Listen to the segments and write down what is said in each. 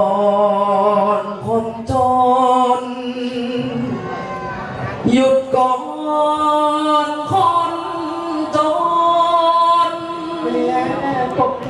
อนคนจน หยุดก่อนคนจนแม่ตกใจหน่อยต้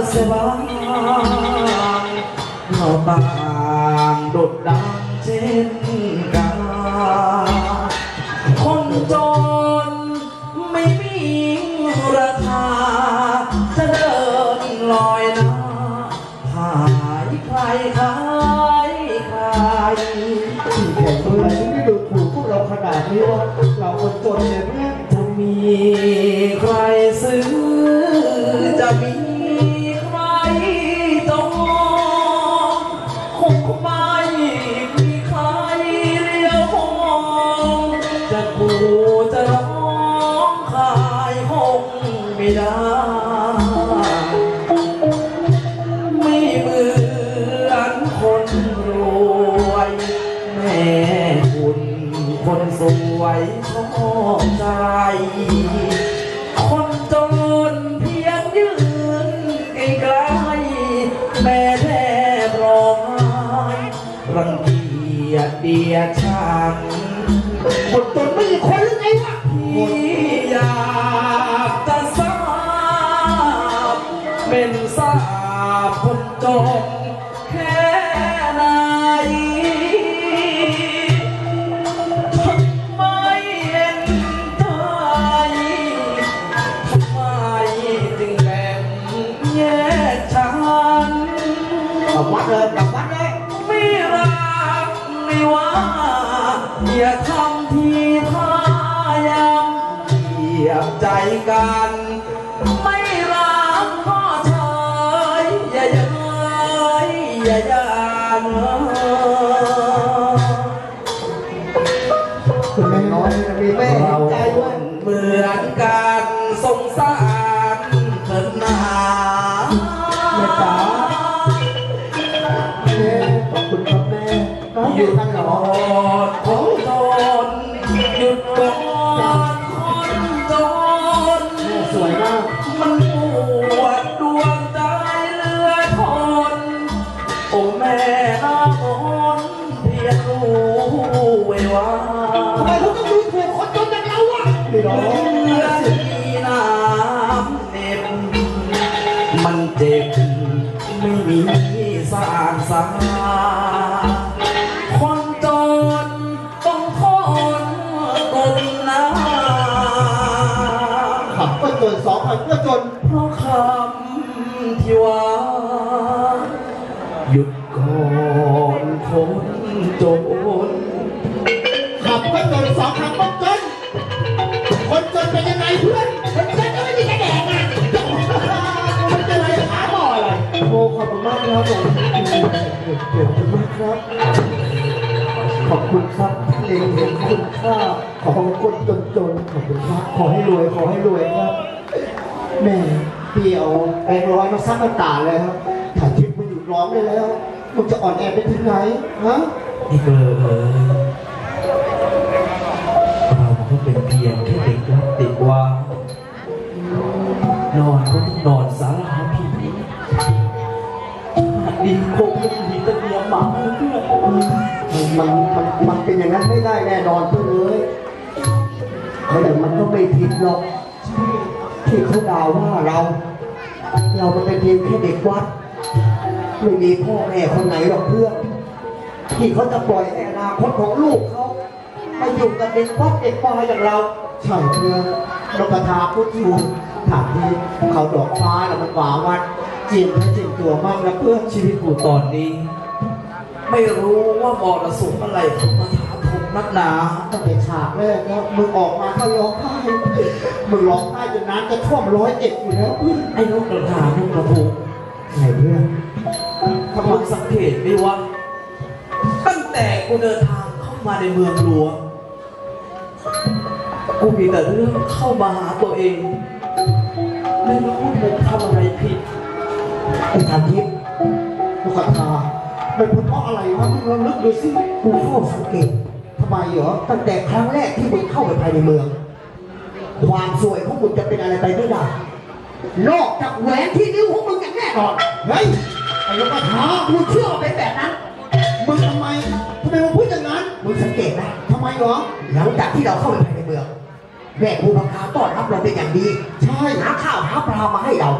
ตัวสบายเราต่างดดดังเช่นกันคนจนไม่มีราคาจะเดินลอยน้ำหายใครขายใครแข่งมือที่ไม่ดูถูกพวกเราขนาดนี้ว่าเราคนจนเนี่ยเพื่อนจะมีใคร ไม่ได้ ไม่เหมือนคนรวย แม่คุณคนสวยชอบใจ คนจนเพียงยืนไกลๆแม่แทบร้องไห้รังเกียจเดียดฉันคนจนไม่ใช่คนหรือไงวะที่ยา เป็นทราบคนจนแค่ไหนทำไมเห็นใจทำไมจึงแบ่งแยกฉัน กลับวัดเลยกลับวัดเลยไม่รักไม่ว่า อย่าทำทีพายามเหยียบใจกัน น้อยมีแม่เราใจว่าเหมือนกันสงสารเถิดหนาแม่จ๋าแม่ขอบคุณครับแม่องอหยุยู่ดนั่นเหรก่ออน ด้วยน้ำเด็ดมันเจ็บไม่มีสารสาคนจนต้องทนกดน้ขับก็จนสองพันก็จนเพราะคำที่ว่าหยุดากครับผมขอบคุณมากครับ ขอบคุณครับเองเห็นคุณค่าของคนจนจนๆขอบคุณครับขอให้รวยขอให้รวยครับแม่พี่เอาแบงค์ร้อยมาซักน้ำตาเลยครับถ่ายคลิปมาอยู่ร้องได้แล้วมึงจะอ่อนแอไปถึงไหนฮะนี่เกลอเอ ดีโคงยังมีแตะเมียหมาเพื่อนมันมันมันเป็นอย่างนั้นไม่ได้แน่นอนเพื่อนเลยแต่มันก็ไม่ผิดหรอกที่เขาด่าว่าเรา เรามันเป็นเพียงแค่เด็กวัด ไม่มีพ่อแม่คนไหนหรอกเพื่อนที่เขาจะปล่อยให้อนาคตของลูกเขามาอยู่กับเด็กวัดเด็กวายอย่างเราใช่เพื่อนนกกระทาพุทธูถามที่เขาดอกฟ้าแล้วมันหวาวั ดจริงและจริงตัวมากนะเพื่อนชีวิตกูตอนนี้ ไม่รู้ว่ามรสุมอะไรเข้ามาถาผมนักหนาตั้งแต่ฉากแรกแล้วมึงออกมาก็ร้องไห้มึงร้องไห้จนน้ำจะท่วมร้อยเอ็ดอยู่แล้วเพื่อนไอ้นกกระทานกกระพูไหนเพื่อนถ้ามึงสังเกตไหมว่าตั้งแต่กูเดินทางเข้ามาในเมืองหลวงกูมีแต่เรื่องเข้ามาหาตัวเอง ไอ้ทานทิพย์ลูกกระทาเป็นเพราะอะไรวะมึงลองนึกดูสิกูเฝ้าสังเกตทำไมเหรอตั้งแต่ครั้งแรกที่มึงเข้าไปภายในเมือง ความสวยของมึงจะเป็นอะไรไปไม่ได้นอกจากแหวนที่นิ้วของมึงอย่างแน่นอนเฮ้ยไอ้ลูกกระทากูเชื่อว่าเป็นแบบนั้นมึงทำไมทำไมมึงพูดอย่างนั้นมึงสังเกตนะทำไมเหรอหลังจากที่เราเข้าไปภายในเมืองแม่ภูมิคาต้อนรับเราเป็นอย่างดี ใช่หาข้าวหาปลามาให้เรา